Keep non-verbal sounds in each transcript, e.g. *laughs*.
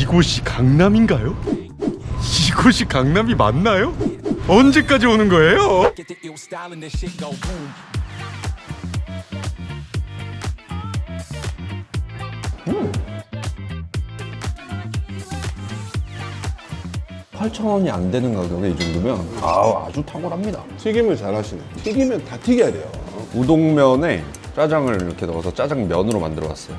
이곳이 강남인가요? 이곳이 강남이 맞나요? 언제까지 오는 거예요? Get the ill style and this shit go boom. 8,000원이 안 되는 가격에 이 정도면 아, 아주 탁월합니다. 튀김을 잘 하시네. 튀기면 다 튀겨야 돼요. 우동면에 짜장을 이렇게 넣어서 짜장면으로 만들어 왔어요.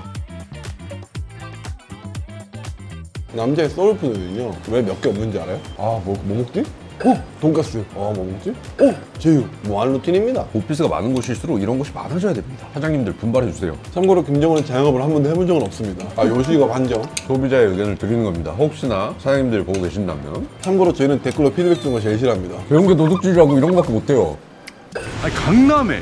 남자의 소울푸드는요. 왜 몇 개 없는지 알아요? 아, 뭐, 뭐 먹지? 어, 돈가스. 어, 뭐 먹지? 어, 제육. 무한 루틴입니다. 오피스가 많은 곳일수록 이런 곳이 많아져야 됩니다. 사장님들 분발해 주세요. 참고로 김정은은 자영업을 한 번도 해본 적은 없습니다. 아, 요식업 한정. 소비자의 의견을 드리는 겁니다. 혹시나 사장님들 보고 계신다면 참고로 저희는 댓글로 피드백 주는 거 제일 싫어합니다. 배운 게 도둑질이라고 이런 거밖에 못해요. 아니 강남에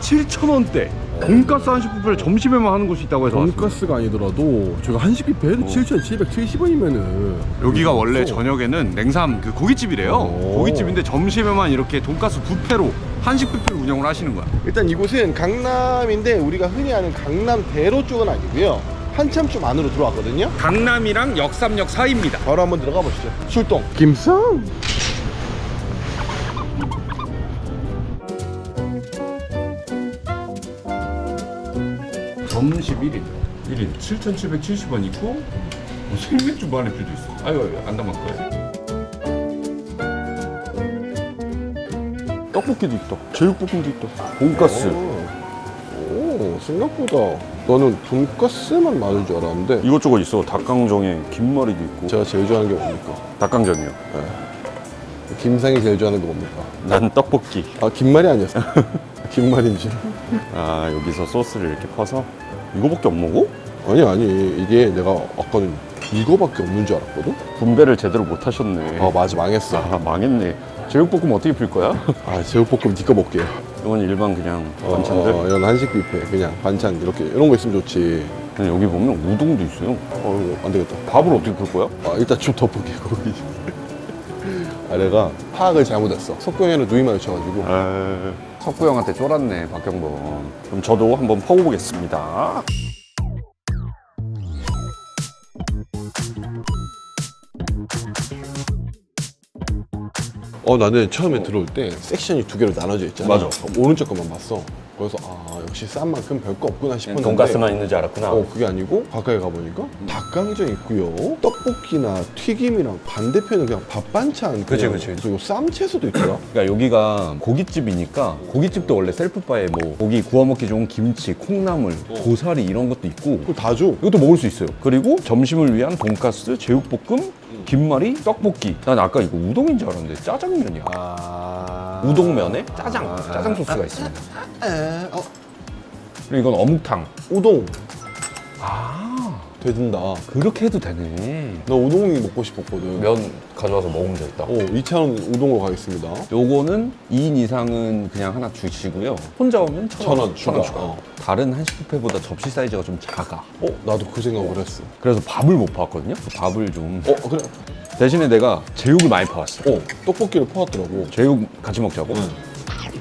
7,000원대 돈가스 한식 뷔페를 점심에만 하는 곳이 있다고 해서. 돈가스가 아니더라도 저희가 한식 뷔페에도 7,770원이면은 여기가 원래 저녁에는 냉삼 그 고깃집이래요. 고깃집인데 점심에만 이렇게 돈가스 뷔페로 한식 뷔페를 운영을 하시는 거야. 일단 이곳은 강남인데 우리가 흔히 아는 강남대로 쪽은 아니고요. 한참 좀 안으로 들어왔거든요. 강남이랑 역삼역 사이입니다. 바로 한번 들어가 보시죠. 출동. 김쌈. 점심 1인 1인 7,770원 있고 뭐 생맥주 무한리필도 있어. 아유 안 담을 거예요. 떡볶이도 있다. 제육볶음도 있다. 돈가스. 오, 생각보다 너는 돈가스만 많은 줄 알았는데 이것저것 있어. 닭강정에 김머리도 있고. 제가 제일 좋아하는 게 뭡니까? 닭강정이요. 김상이 제일 좋아하는 게 뭡니까? 난 떡볶이. 아 김말이 아니었어. *laughs* 김말인 줄. 아 여기서 소스를 이렇게 퍼서 이거밖에 안 먹어? 아니 아니 이게 내가 아까는 이거밖에 없는 줄 알았거든. 분배를 제대로 못 하셨네. 아 맞아 망했어. 아 망했네. 제육볶음 어떻게 풀 거야? 아 제육볶음 니꺼 먹게. 이건 일반 그냥 반찬들. 어, 이런 한식 뷔페 그냥 반찬 이렇게 이런 거 있으면 좋지. 근데 여기 보면 우동도 있어요. 어 이거 안 되겠다. 밥을 어떻게 풀 거야? 아 일단 좀 덮을게 거기. 아 내가 파악을 잘못했어. 석경이는 누이 마주쳐가지고. 아, 석구 형한테 쫄았네 박경범. 그럼 저도 한번 퍼보겠습니다. 어 나는 처음에 들어올 때 섹션이 두 개로 나눠져 있잖아. 맞아. 오른쪽 것만 봤어. 그래서 아 역시 싼 만큼 별거 없구나 싶었는데. 돈가스만 있는지 알았구나. 어 그게 아니고 가까이 가보니까 닭강정 있고요 떡볶이나 튀김이랑 반대편은 그냥 밥 반찬 그치, 그냥 그치. 그리고 쌈채소도 있더라 *laughs* 그러니까 여기가 고깃집이니까 고깃집도 원래 셀프바에 뭐 고기 구워 먹기 좋은 김치, 콩나물, 고사리 이런 것도 있고 그걸 다 줘. 이것도 먹을 수 있어요. 그리고 점심을 위한 돈가스, 제육볶음, 김말이, 떡볶이. 난 아까 이거 우동인 줄 알았는데 짜장면이야. 아 우동면에 짜장, 짜장 소스가 있습니다. 에, 어, 그리고 이건 어묵탕. 우동 아, 되든다 그렇게 해도 되네. 나 우동이 먹고 싶었거든 면 가져와서 먹으면 되겠다. 어 2차원 우동으로 가겠습니다 요거는 2인 이상은 그냥 하나 주시고요. 혼자 오면 천천 원, 원천 원 추가. 추가. 어. 다른 한식 뷔페보다 접시 사이즈가 좀 작아. 어 나도 그 생각을 했어 그래서 밥을 못 파왔거든요. 그 밥을 좀 어 그래 대신에 내가 제육을 많이 파왔어. 어 떡볶이를 퍼왔더라고 제육 같이 먹자고.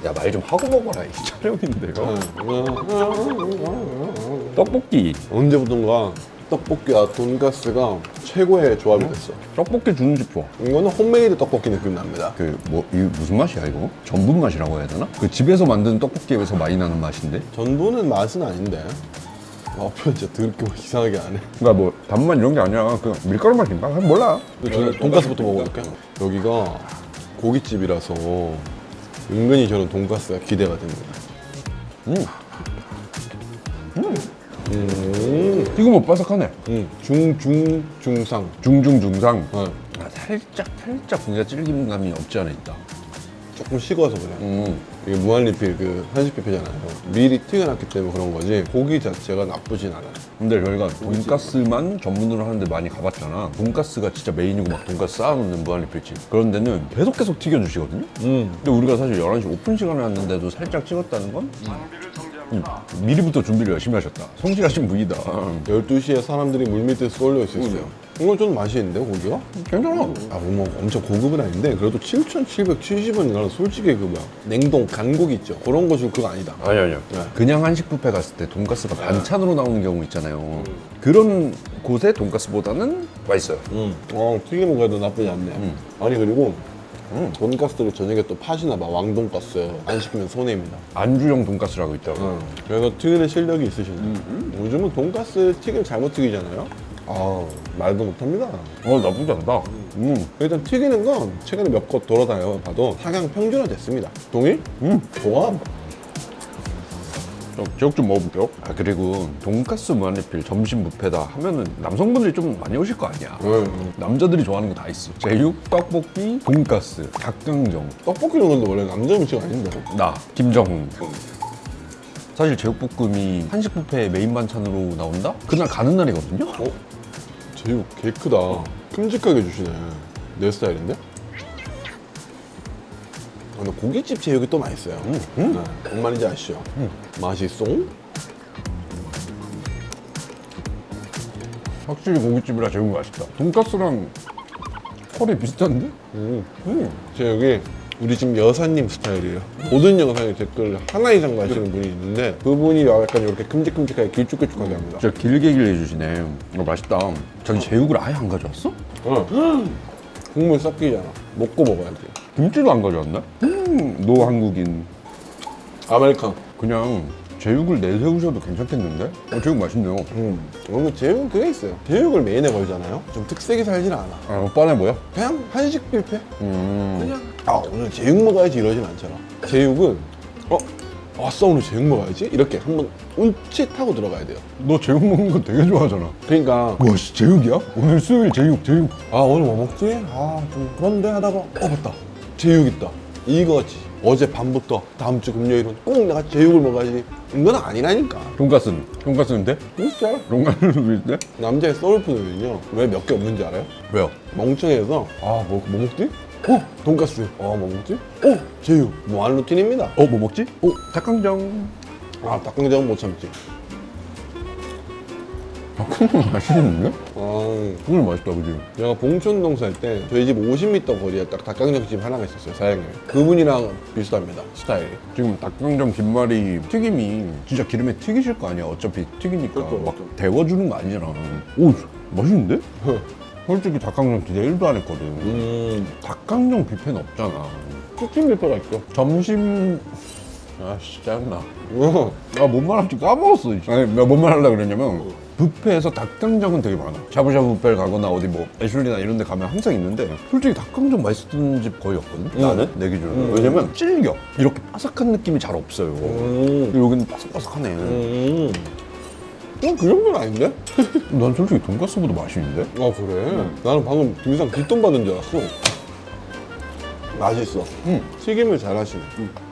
야 말 좀 하고 먹어라 이 촬영인데요. 떡볶이 언제부턴가 떡볶이와 돈가스가 최고의 조합이 됐어 떡볶이 주는 집 좋아. 이거는 홈메이드 떡볶이 느낌 납니다 그 뭐 이 무슨 맛이야 이거? 전분 맛이라고 해야 되나? 그 집에서 만드는 떡볶이에서 많이 나는 맛인데. 전부는 맛은 아닌데 아 표현 진짜 더럽게 이상하게 안 해. 그러니까 뭐 단맛 이런 게 아니라 그 밀가루 맛인가? 몰라. 저는 돈가스부터 먹어볼게요. 여기가 고깃집이라서 은근히 저는 돈가스가 기대가 됩니다. 음. 음, 이거 뭐 바삭하네. 음, 중, 중, 중상. 중중 중상. 어, 아, 살짝 살짝 고기가 질김감이 없지 않아 있다. 조금 식어서 그래. 음. 이게 무한리필 그 한식 뷔페잖아요. 미리 튀겨놨기 때문에 그런 거지. 고기 자체가 나쁘진 않아요. 근데 저희가 돈가스만 전문으로 하는데 많이 가봤잖아. 돈가스가 진짜 메인이고 막 돈가스 쌓아놓는 무한리필집. 그런 데는 계속 계속 튀겨주시거든요. 음, 근데 우리가 사실 11시 오픈 시간에 왔는데도 살짝 찍었다는 건 음, 미리부터 준비를 열심히 하셨다. 성실하신 분이다. 12시에 사람들이 물밑에서 쏠려 있을 수 있어요. 이건 좀 맛이 있는데, 고기가? 괜찮아. 아, 뭐 엄청 고급은 아닌데, 그래도 7,770원이라는 솔직히 그 뭐야. 냉동 간고기 있죠. 그런 거좀 그거 아니다. 아니 아니요. 네. 그냥 한식 뷔페 갔을 때 돈가스가 반찬으로 나오는 경우 있잖아요. 그런 곳의 돈가스보다는 맛있어요. 음. 어, 튀김은 그래도 나쁘지 않네. 아니, 그리고 음. 돈가스를 저녁에 또 파시나 봐. 왕돈가스. 안 시키면 손해입니다. 안주용 돈가스라고 있다고. 어, 그래서 튀기는 실력이 있으시네. 요즘은 돈가스 튀김 잘못 튀기잖아요. 아, 말도 못합니다. 어 나쁘지 않다. 음. 일단 튀기는 건 최근에 몇 곳 돌아다녀 봐도 사양 평준화 됐습니다. 동의? 음. 좋아. 좀 지역 좀 먹어볼게요. 아 그리고 돈가스 무한리필 점심 뷔페다 하면은 남성분들이 좀 많이 오실 거 아니야. 응. 남자들이 좋아하는 거 다 있어. 제육, 떡볶이, 돈가스, 닭강정. 떡볶이는 근데 원래 남자 음식 아닌데. 나 김정훈. 사실 제육볶음이 한식 뷔페 메인 반찬으로 나온다? 그날 가는 날이거든요. 어? 제육 개 크다. 큼직하게 주시네. 내 스타일인데? 아, 근데 고깃집 제육이 또 맛있어요. 음, 네. 뭔 말인지 아시죠? 맛있어? 확실히 고깃집이라 제육이 맛있다. 돈가스랑 컬이 비슷한데? 음. 음. 제육이 우리 집 여사님 스타일이에요. 모든 영상에 댓글 하나 이상 다시는 분이 있는데 그분이 약간 이렇게 큼직큼직하게 길쭉길쭉하게 합니다. 진짜 길게 길게 해주시네. 어, 맛있다. 저기 제육을 아예 안 가져왔어? 어. 국물 섞이잖아. 먹고 먹어야 돼. 김치도 안 가져왔나? 음, 노 한국인. 아메리칸. 그냥 제육을 내세우셔도 괜찮겠는데? 어, 제육 맛있네요. 음. 오늘 제육은 그게 있어요. 제육을 메인에 걸잖아요. 좀 특색이 살진 않아. 아, 뻔해 보여? 그냥 한식 뷔페? 음. 그냥 아 오늘 제육 먹어야지 이러진 않잖아. 제육은 어? 아싸 오늘 제육 먹어야지? 이렇게 한번 운칫하고 들어가야 돼요. 너 제육 먹는 거 되게 좋아하잖아. 그러니까 와, 씨, 제육이야? 오늘 수요일 제육, 제육. 아 오늘 뭐 먹지? 아 좀 그런데 하다가 어 맞다 제육 있다 이거지 어제 밤부터 다음 주 금요일은 꼭 내가 제육을 먹어야지 이건 아니라니까 돈가스는? 돈가스인데? 진짜 돈가스는 있대? 남자의 소울푸드는요 왜 몇 개 없는지 알아요? 왜요? 멍청해서 아 뭐 뭐 먹지? 어 돈가스 어 뭐 먹지? 어 제육 무한 루틴입니다 어, 뭐 먹지? 어, 닭강정. 아 닭강정은 못 참지 닭강정 맛있는데? 아 오늘 맛있다, 그지? 제가 봉천동 살 때 저희 집 50m 거리에 딱 닭강정집 하나가 있었어요 사장님 그분이랑 비슷합니다 스타일이 지금 닭강정 김말이 튀김이 진짜 기름에 튀기실 거 아니야. 어차피 튀기니까 그렇죠, 막 그렇죠. 데워주는 거 아니잖아. 오, 맛있는데? 솔직히 닭강정 진짜 1도 안 했거든. 음 닭강정 뷔페는 없잖아. 치킨 뷔페가 있죠 점심 아씨 짜증나. 어. 아뭔 말할지 까먹었어. 이제. 아니 내가 뭔 말하려고 그랬냐면 뷔페에서 닭강정은 되게 많아. 샤브샤브 뷔페를 가거나 어디 뭐 애슐리나 이런 데 가면 항상 있는데 솔직히 닭강정 맛있는 집 거의 없거든. 나는 내 기준으로. 왜냐면 질겨. 이렇게 바삭한 느낌이 잘 없어요. 음. 여기는 바삭바삭하네. 음. 어, 그 정도는 아닌데? *laughs* 난 솔직히 돈가스보다 맛있는데? 아, 그래? 나는 방금 김상 뒷돈 받은 줄 알았어. 맛있어. 음. 튀김을 잘 하시네.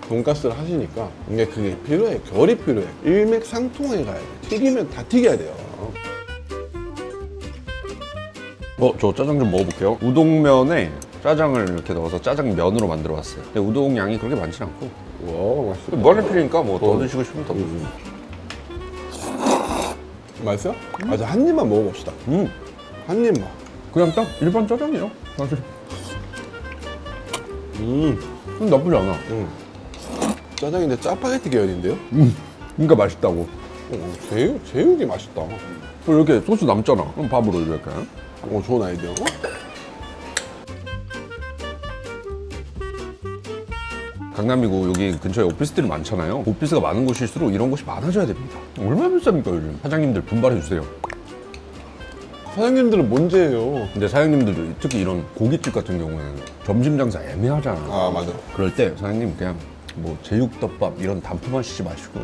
돈가스를 하시니까 이게 그게 필요해. 결이 필요해. 일맥상통하게 가야 돼. 튀기면 다 튀겨야 돼요. 어, 저 짜장 좀 먹어볼게요. 우동면에 짜장을 이렇게 넣어서 짜장면으로 만들어 왔어요. 근데 우동 양이 그렇게 많진 않고. 와, 맛있어. 무한리필이니까 뭐 더 드시고 싶으면 더 드세요. 맛있어? 아, 자, 한 입만 먹어봅시다. 음, 한 입만. 그냥 딱 일반 짜장이에요. 사실. 음. 음, 나쁘지 않아. 음. 짜장인데 짜파게티 계열인데요? 음, 그러니까 맛있다고. 어, 제육, 제육이 맛있다. 또 이렇게 소스 남잖아. 그럼 밥으로 이렇게. 어, 좋은 아이디어. 강남이고 여기 근처에 오피스들이 많잖아요. 오피스가 많은 곳일수록 이런 곳이 많아져야 됩니다. 얼마나 비쌉니까 요즘? 사장님들 분발해 주세요. 사장님들은 뭔지예요. 근데 사장님들도 특히 이런 고깃집 같은 경우에는 점심 장사 애매하잖아. 아, 맞아. 그럴 때 사장님 그냥 뭐 제육덮밥 이런 단품만 시지 마시고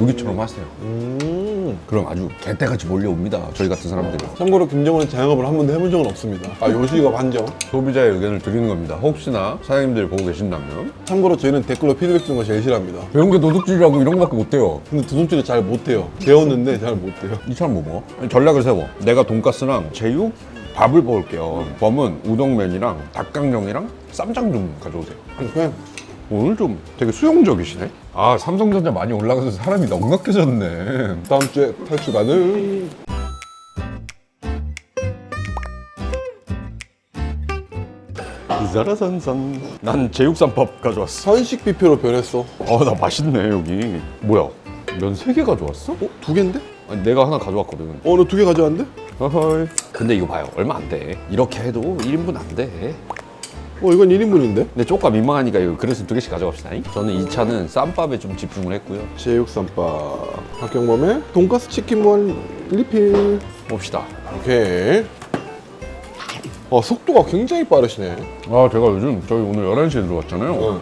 여기처럼 하세요. 음. 그럼 아주 개떼같이 몰려옵니다. 저희 같은 사람들이. 참고로 김정은은 자영업을 한 번도 해본 적은 없습니다. 아, 요식업 한정. 소비자의 의견을 드리는 겁니다. 혹시나 사장님들이 보고 계신다면 참고로 저희는 댓글로 피드백 주는 거 제일 싫어합니다. 배운 게 도둑질이라고 이런 거밖에 못해요. 근데 도둑질을 잘 못해요. 배웠는데 잘 못해요. 이 사람 뭐 먹어? 아니, 전략을 세워. 내가 돈가스랑 제육, 밥을 먹을게요. 범은 우동면이랑 닭강정이랑 쌈장 좀 가져오세요. 그냥 오늘 좀 되게 수용적이시네. 아 삼성전자 많이 올라가서 사람이 넉넉해졌네. 다음 주에 탈출 가능. 이사라산산. 난 제육쌈밥 가져왔어. 선식 뷔페로 변했어. 아 나 맛있네 여기. 뭐야? 면 세 개 가져왔어? 어? 두 개인데? 아니, 내가 하나 가져왔거든. 어, 너 두 개 가져왔는데? 어헐. 근데 이거 봐요. 얼마 안 돼. 이렇게 해도 1인분 안 돼. 어 이건 1인분인데? 근데 조금 민망하니까 이거 그릇은 두 개씩 가져갑시다. 저는 이 차는 쌈밥에 좀 집중을 했고요. 제육쌈밥 박경범의 돈가스 치킨무한 리필 봅시다. 오케이 어 속도가 굉장히 빠르시네 아, 제가 요즘 저희 오늘 11시에 들어왔잖아요. 응.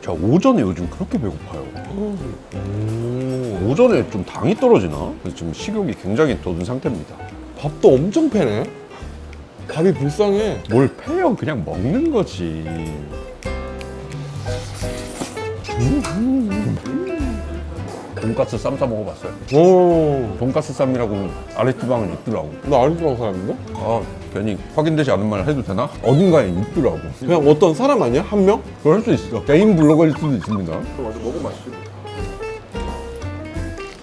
제가 오전에 요즘 그렇게 배고파요. 오전에 좀 당이 떨어지나? 그래서 지금 식욕이 굉장히 돋은 상태입니다. 밥도 엄청 패네 밥이 불쌍해 뭘 패요? 그냥 먹는 거지. 돈가스 쌈 싸 먹어봤어요. 오나 돈가스 쌈이라고 아랫지방은 있더라고. 아랫지방 사람인데? 아, 괜히 확인되지 않은 말 해도 되나? 어딘가에 있더라고. 그냥 어떤 사람 아니야? 한 명? 그럴 수 있어. 개인 블로거일 수도 있습니다.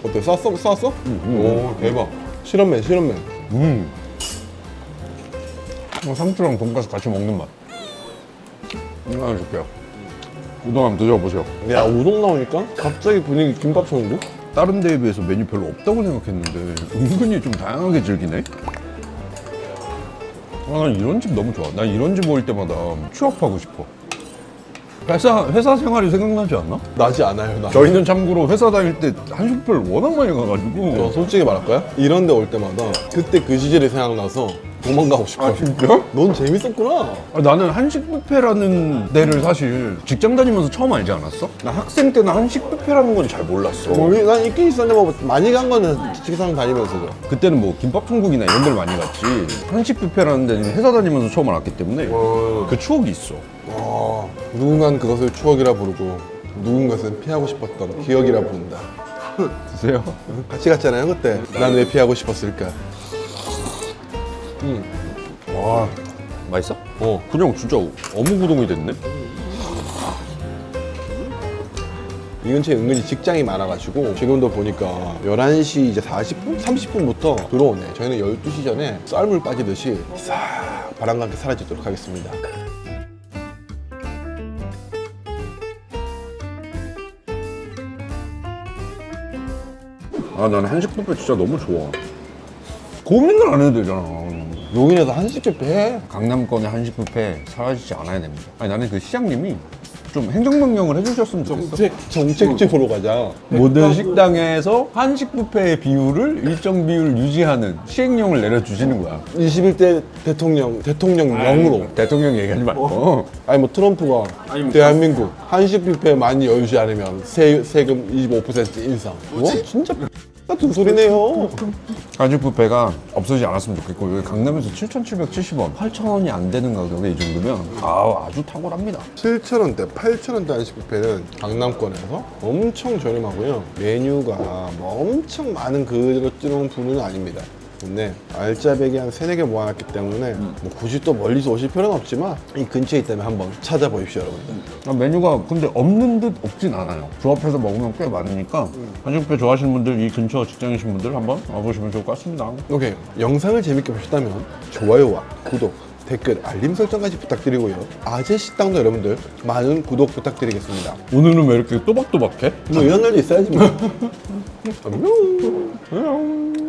어때? 쌌어? 쌌어? 오 대박 실험맨 실험맨 음. 어, 상추랑 돈가스 같이 먹는 맛. 이거 하나 줄게요. 우동 한번 드셔보세요. 야 우동 나오니까 갑자기 분위기 김밥처럼 데? 다른 데에 비해서 메뉴 별로 없다고 생각했는데 은근히 좀 다양하게 즐기네. 아, 난 이런 집 너무 좋아. 난 이런 집 올 때마다 취업하고 싶어. 회사 회사 생활이 생각나지 않나? 나지 않아요 나 저희는 참고로 회사 다닐 때 한식별 워낙 많이 가가지고. 저 솔직히 말할까요? 이런 데 올 때마다 그때 그 시절이 생각나서 도망가고 싶어요 아 진짜? 넌 재밌었구나 아, 나는 한식 뷔페라는 데를 사실 직장 다니면서 처음 알지 않았어? 나 학생 때는 한식 뷔페라는 건 잘 몰랐어. 뭐, 난 있긴 있었는데 뭐 많이 간 거는 직장 다니면서죠 그때는 뭐 김밥 천국이나 이런 데를 많이 갔지. 한식 뷔페라는 데는 회사 다니면서 처음 알았기 때문에 그 추억이 있어. 와, 누군가는 그것을 추억이라 부르고 누군가는 피하고 싶었던 기억이라 부른다. 드세요. 같이 갔잖아요 그때. 난 왜 피하고 싶었을까? 와 맛있어? 어. 그냥 진짜 어묵 우동이 됐네. 이 근처에 은근히 직장이 많아가지고 지금도 보니까 11시 이제 40분? 30분부터 들어오네. 저희는 12시 전에 쌀물 빠지듯이 싹 바람과 함께 사라지도록 하겠습니다. 아 나는 한식 뷔페 진짜 너무 좋아. 고민을 안 해도 되잖아. 용인에서 한식 뷔페 해. 강남권의 한식 뷔페 사라지지 않아야 됩니다. 아니 나는 그 시장님이 좀 행정명령을 해주셨으면 좋겠어. 정책, 정책적으로 가자. 모든 식당에서 한식 뷔페의 비율을 일정 비율 유지하는 시행령을 내려주시는 거야. 21대 대통령, 대통령령으로. 대통령 얘기하지 말고. 아니 뭐 트럼프가 대한민국 한식 뷔페 많이 열지 않으면 세, 세금 25% 인상. 와 진짜 같은 소리네요. 한식 뷔페가 없어지지 않았으면 좋겠고 여기 강남에서 7,770원, 8,000원이 안 되는 가격에 이 정도면 아 아주 탁월합니다. 7,000원대, 8,000원대 한식 뷔페는 강남권에서 엄청 저렴하고요. 메뉴가 뭐 엄청 많은 그런 부는 아닙니다. 근데 알짜배기 한 세네 개 모아놨기 때문에 뭐 굳이 또 멀리서 오실 필요는 없지만 이 근처에 있다면 한번 찾아보십시오 여러분들. 아, 메뉴가 근데 없는 듯 없진 않아요. 조합해서 먹으면 꽤 많으니까 한식 뷔페 좋아하시는 분들, 이 근처 직장이신 분들 한번 와보시면 좋을 것 같습니다. 오케이 영상을 재밌게 보셨다면 좋아요와 구독 댓글 알림 설정까지 부탁드리고요 아재 식당도 여러분들 많은 구독 부탁드리겠습니다 오늘은 왜 이렇게 또박또박해? 뭐 이런 날도 있어야지 뭐 *laughs* 안녕 안녕.